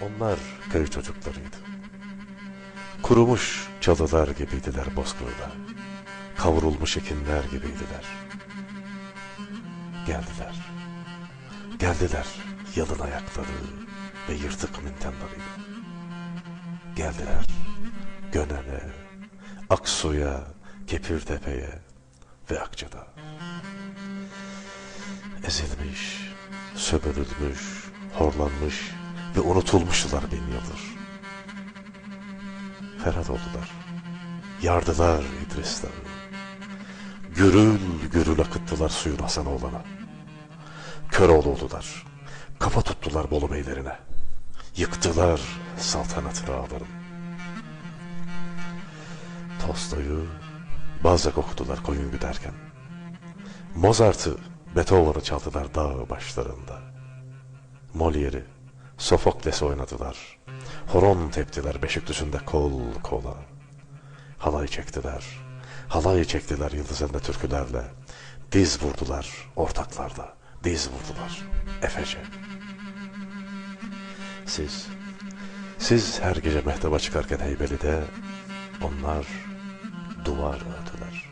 Onlar köy çocuklarıydı. Kurumuş çalılar gibiydiler bozkırda. Kavrulmuş ekinler gibiydiler. Geldiler. Geldiler yalın ayakları ve yırtık mintenlarıyla. Geldiler Gönen'e, Aksu'ya, Kepirtepe'ye ve Akça'da. Ezilmiş, sömürülmüş, horlanmış ve unutulmuştular bin yıldır. Ferhat oldular. Yardılar İdris'ten. Gürül gürül akıttılar suyun Hasanoğlan'a. Köroğlu oldular. Kafa tuttular Bolu beylerine. Yıktılar saltanatını ağların. Tolstoy'u Balzac okudular koyun güderken. Mozart'ı, Beethoven'ı çaldılar dağ başlarında. Molière'i, Sofokles'i oynadılar. Horon teptiler Beşikdüzü'nde kol kola. Halay çektiler. Halay çektiler yıldızında türkülerle. Diz vurdular ortaklarda. Diz vurdular Efece. Siz, siz her gece mehtaba çıkarken Heybeli'de onlar duvar ördüler.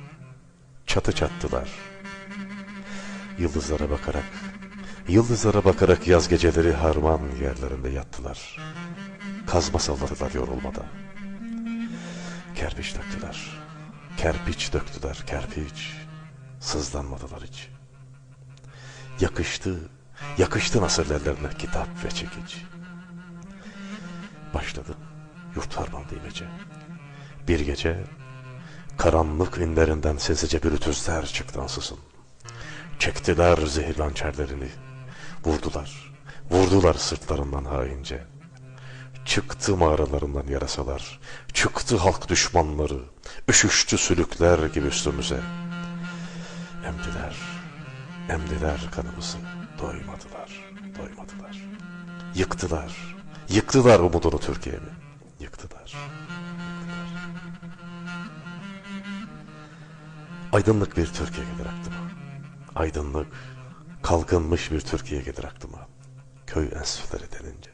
Çatı çattılar. Yıldızlara bakarak, yıldızlara bakarak yaz geceleri harman yerlerinde yattılar. Kazma salladılar yorulmadan. Kerpiç döktüler. Kerpiç döktüler, kerpiç. Sızlanmadılar hiç. Yakıştı, yakıştı nasır ellerine kitap ve çekiç. Başladı yurt harmandı imece. Bir gece karanlık inlerinden sesice bürütüzler çıktı ansızın. Çektiler zehirli hançerlerini. Vurdular, vurdular sırtlarından haince. Çıktı mağaralarından yarasalar. Çıktı halk düşmanları. Üşüştü sülükler gibi üstümüze. Emdiler, emdiler kanımızı. Doymadılar, doymadılar. Yıktılar, yıktılar umudunu Türkiye'mi. Yıktılar. Aydınlık bir Türkiye gelir aklıma. Aydınlık, kalkınmış bir Türkiye gelir aklıma. Köy enstitüleri denince.